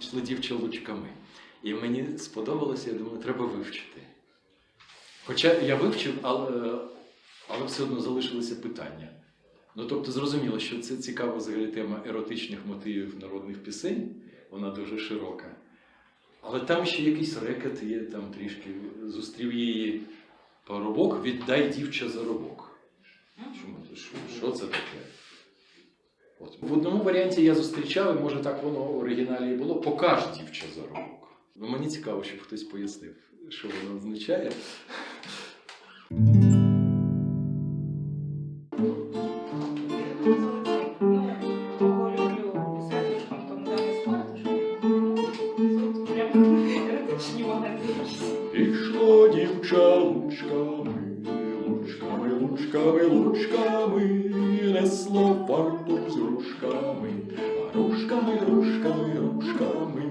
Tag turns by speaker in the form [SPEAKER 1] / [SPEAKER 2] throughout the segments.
[SPEAKER 1] йшли дівча лучками. І мені сподобалося, я думаю, треба вивчити. Хоча я вивчив, але, але все одно залишилися питання. Ну, тобто, зрозуміло, що це цікава взагалі тема еротичних мотивів народних пісень, вона дуже широка. Але там ще якийсь рекет є, там трішки зустрів її парубок, віддай дівча це? Що, що це таке? От. В одному варіанті я зустрічав, і може так воно в оригіналі і було, покаж дівча заробок. Ну, мені цікаво, щоб хтось пояснив, що воно означає. Пішло дівча лучками, лучками, лучками, лучками, несло фартук з грушками, грушками, грушками, грушками.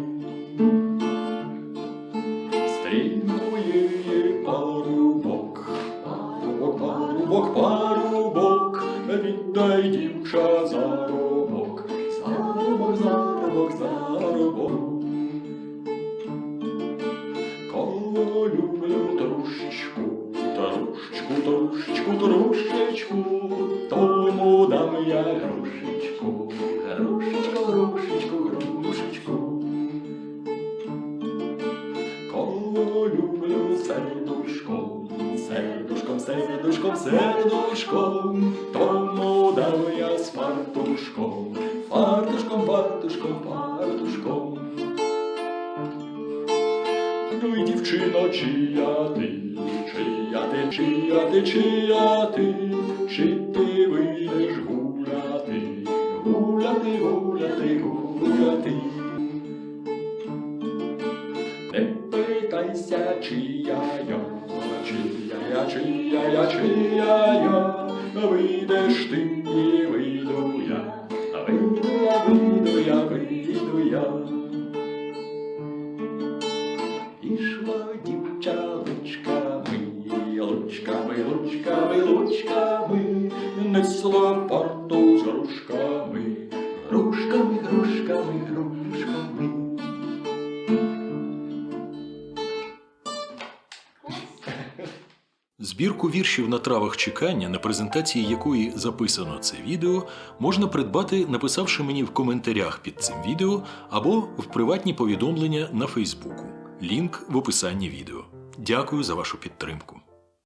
[SPEAKER 1] Стрімує парубок, парубок, парубок, парубок, віддай дівча заробок, заробок, заробок, заробок. Кого люблю трушечку, трушечку, трушечку, трушечку, тому дам я грушечку, грушечку, грушечку, грушечку. Кого люблю сердушком, сердушком, сердушком, сердушком, тому дам я з фартушком, фартушком, фартушком, фартушком. Ну й дівчино, чия ти, чия ти, чия ти, чия ти, чи ти вийдеш гуляти, гуляти, гуляти, гуляти. Не питайся, чия я, чия я, чия я, чия я, вийдеш ти і вийду я, вийду я, вийду я, вийду я. Пішла дівча несла парту з грушками, грушками, грушками, грушками.
[SPEAKER 2] Збірку віршів на травах чекання, на презентації якої записано це відео, можна придбати, написавши мені в коментарях під цим відео або в приватні повідомлення на Фейсбуку. Лінк в описанні відео. Дякую за вашу підтримку.